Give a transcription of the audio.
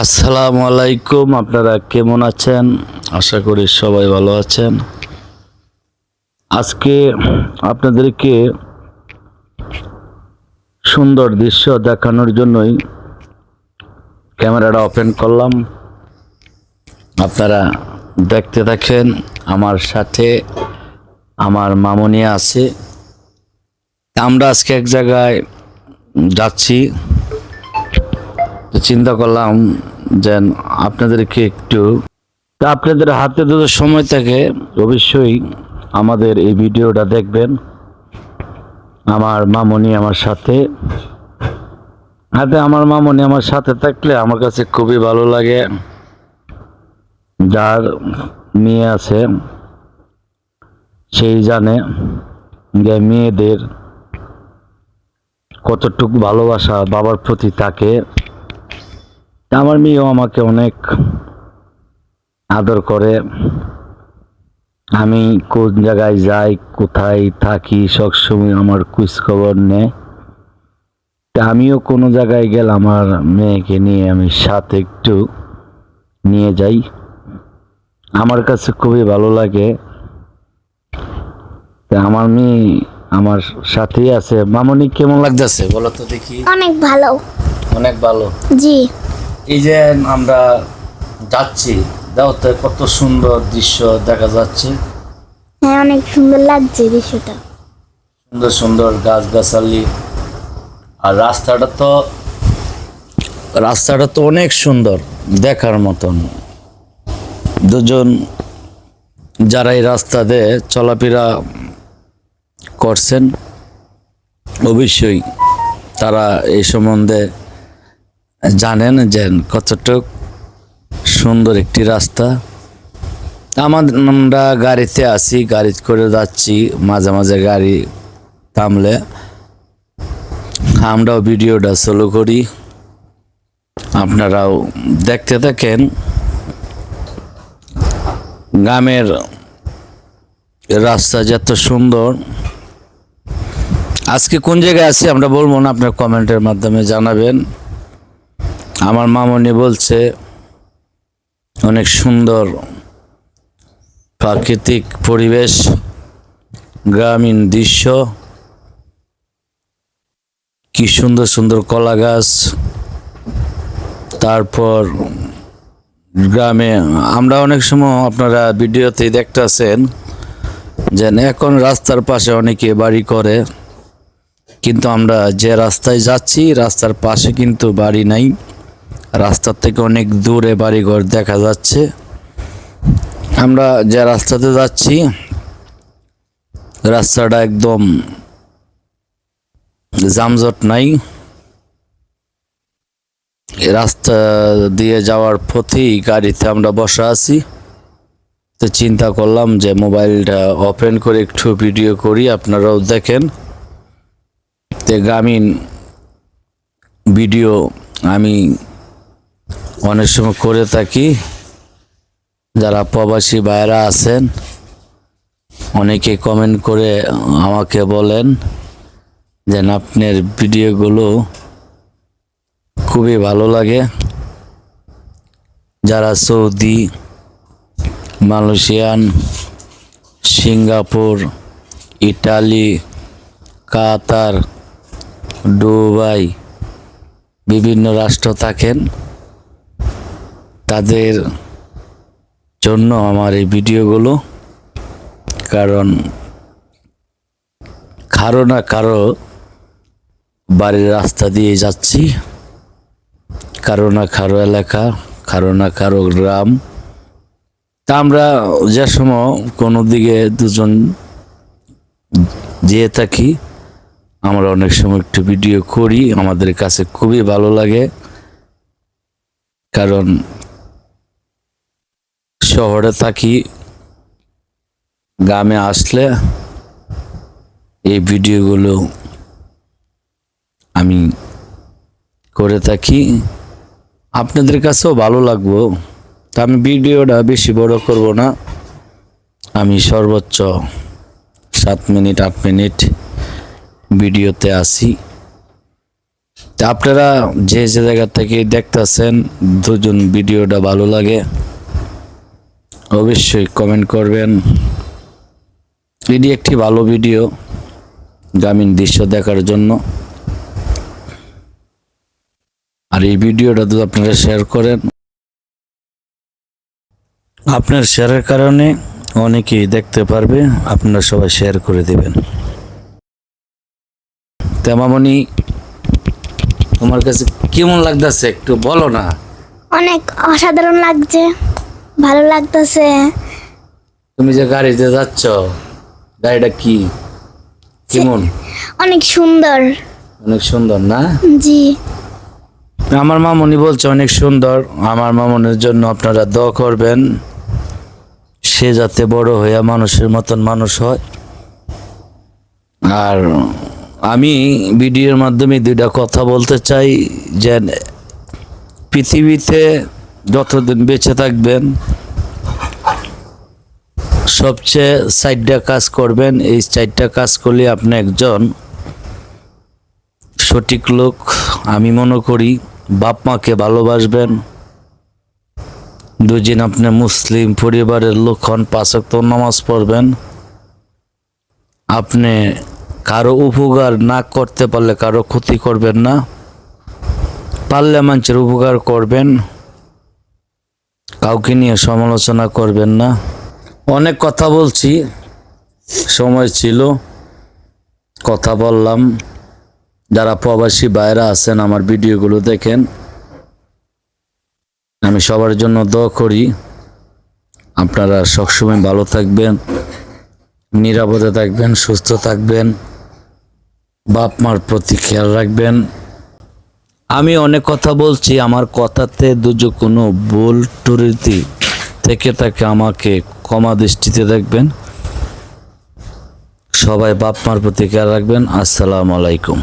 আসসালামু আলাইকুম, আপনারা কেমন আছেন? আশা করি সবাই ভালো আছেন। আজকে আপনাদেরকে সুন্দর দৃশ্য দেখানোর জন্যই ক্যামেরাটা ওপেন করলাম। আপনারা দেখতে থাকেন, আমার সাথে আমার মামনি আছে। আমরা আজকে এক জায়গায় যাচ্ছি। তো চিন্তা করলাম যে আপনাদেরকে একটু, তা আপনাদের হাতে যদি সময় থাকে, অবশ্যই আমাদের এই ভিডিওটা দেখবেন। আমার মামনি আমার সাথে। হাতে আমার মামনি আমার সাথে থাকলে আমার কাছে খুবই ভালো লাগে। যার মেয়ে আছে, সেই জানে যে মেয়েদের কতটুকু ভালোবাসা বাবার প্রতি থাকে। তা আমার মেয়েও আমাকে অনেক আদর করে। আমি কোন জায়গায় যাই কোথায় থাকি সবসময় আমার কুচ খবর নেয়। তা আমিও কোনো জায়গায় গেলে আমার মেয়েকে নিয়ে আমি সাথে একটু নিয়ে যাই। আমার কাছে খুবই ভালো লাগে। তা আমার মেয়ে আমার সাথেই আছে। মামনি কেমন লাগতেছে? বলো তো দেখি। অনেক ভালো। অনেক ভালো। জি। এই যে আমরা যাচ্ছি দেখো তো কত সুন্দর দৃশ্য দেখা যাচ্ছে। হ্যাঁ অনেক সুন্দর লাগছে দৃশ্যটা। সুন্দর সুন্দর গাছগাছালি। আর রাস্তাটা তো রাস্তাটা তো অনেক সুন্দর দেখার মতন। দুজন যারা এই রাস্তা দিয়ে চলাফেরা করছেন অবশ্যই তারা এই সম্বন্ধে জানেন যে কতটুক সুন্দর একটি রাস্তা। আমাদের আমরা গাড়িতে আছি, গাড়ি করে যাচ্ছি, মাঝে মাঝে গাড়ি থামলে। আমরাও ভিডিওটা সলো করি। আপনারাও দেখতে থাকেন। গ্রামের রাস্তা যত সুন্দর। আজকে কোন জায়গায় আছি আমরা বলব না, আপনার কমেন্টের মাধ্যমে জানাবেন। আমার মামনি বলছে, অনেক সুন্দর প্রাকৃতিক পরিবেশ, গ্রামীণ দৃশ্য। কি সুন্দর সুন্দর কলা গাছ। তারপর গ্রামে আমরা অনেক সময় আপনারা ভিডিওতে দেখতেছেন যে এখন রাস্তার পাশে অনেকে বাড়ি করে, কিন্তু আমরা যে রাস্তায় যাচ্ছি, রাস্তার পাশে কিন্তু বাড়ি নাই। রাস্তার থেকে অনেক দূরে বাড়িঘর দেখা যাচ্ছে। আমরা যে রাস্তাতে যাচ্ছি, রাস্তাটা একদম জামজট নাই। রাস্তা দিয়ে যাওয়ার পথেই গাড়িতে আমরা বসা আছি। তো চিন্তা করলাম যে মোবাইলটা ওপেন করে একটু ভিডিও করি, আপনারাও দেখেন। তো গ্রামীণ ভিডিও আমি অনেক সময় করে থাকি। যারা প্রবাসী ভাইরা আছেন, অনেকে কমেন্ট করে আমাকে বলেন যে, আপনার ভিডিওগুলো খুবই ভালো লাগে। যারা Saudi, Malaysian, Singapore, Italy, Qatar, Dubai, বিভিন্ন রাষ্ট্র থাকেন। তাদের জন্য আমার এই ভিডিওগুলো। কারণ কারও না কারও বাড়ির রাস্তা দিয়ে যাচ্ছি। কারও না কারও এলাকা, কারও না কারও গ্রাম। তা আমরা যে সময় কোনো দিকে দুজন যেয়ে থাকি, আমরা অনেক সময় একটু ভিডিও করি। আমাদের কাছে খুবই ভালো লাগে। কারণ শহরে থাকি, গ্রামে আসলে এই ভিডিওগুলো আমি করে থাকি। আপনাদের কাছেও ভালো লাগবো, তা আমি ভিডিওটা বেশি বড় করব না। আমি সর্বোচ্চ সাত মিনিট, আট মিনিট ভিডিওতে আসি তা আপনারা যে যে জায়গা থেকে দেখতেছেন, দুজন ভিডিওটা ভালো লাগে। অবশ্যই কমেন্ট করবেন। এটি একটি ভালো ভিডিও গ্রামীণ দৃশ্য দেখার জন্য। আর এই ভিডিওটা যদি আপনারা শেয়ার করেন, আপনার শেয়ারের কারণে অনেকেই দেখতে পারবে, আপনারা সবাই শেয়ার করে দেবেন। তেমামনি তোমার কাছে কেমন লাগতেছে? একটু বলো না। অনেক অসাধারণ লাগছে। ভালো লাগতেছে। তুমি যে গাড়িতে যাচ্ছ গাড়িটা কি? কেমন? অনেক সুন্দর। অনেক সুন্দর না? জি। আমার মামনি বলছে অনেক সুন্দর। আমার মামনির জন্য আপনারা দোয়া করবেন। সে যাতে বড় হইয়া মানুষের মতন মানুষ হয়। আর আমি ভিডিওর মাধ্যমে দুইটা কথা বলতে চাই যে পৃথিবীতে যতদিন বেঁচে থাকবেন, সবচেয়ে চারটা কাজ করবেন, এই চারটা কাজ করলে আপনি একজন সঠিক লোক। আমি মনে করি বাপ মাকে ভালোবাসবেন। দুদিন আপনি মুসলিম পরিবারের লোক হন পাঁচক্ত নামাজ পড়বেন। আপনি কারও উপকার না করতে পারলে কারও ক্ষতি করবেন না। পারলে মানুষের উপকার করবেন। কাউকে নিয়ে সমালোচনা করবেন না। অনেক কথা বলছি, সময় ছিল, কথা বললাম। যারা প্রবাসী বাইরা আছেন, আমার ভিডিওগুলো দেখেন। আমি সবার জন্য দোয়া করি। আপনারা সবসময় ভালো থাকবেন, নিরাপদে থাকবেন, সুস্থ থাকবেন। বাপ মার প্রতি খেয়াল রাখবেন। আমি অনেক কথা বলছি, আমার কথাতে দুজো কোনো ভুল টুরিতি থেকে তাকে আমাকে ক্ষমা দৃষ্টিতে দেখবেন। সবাই বাপ মার প্রতি খেয়াল রাখবেন। আসসালামু আলাইকুম।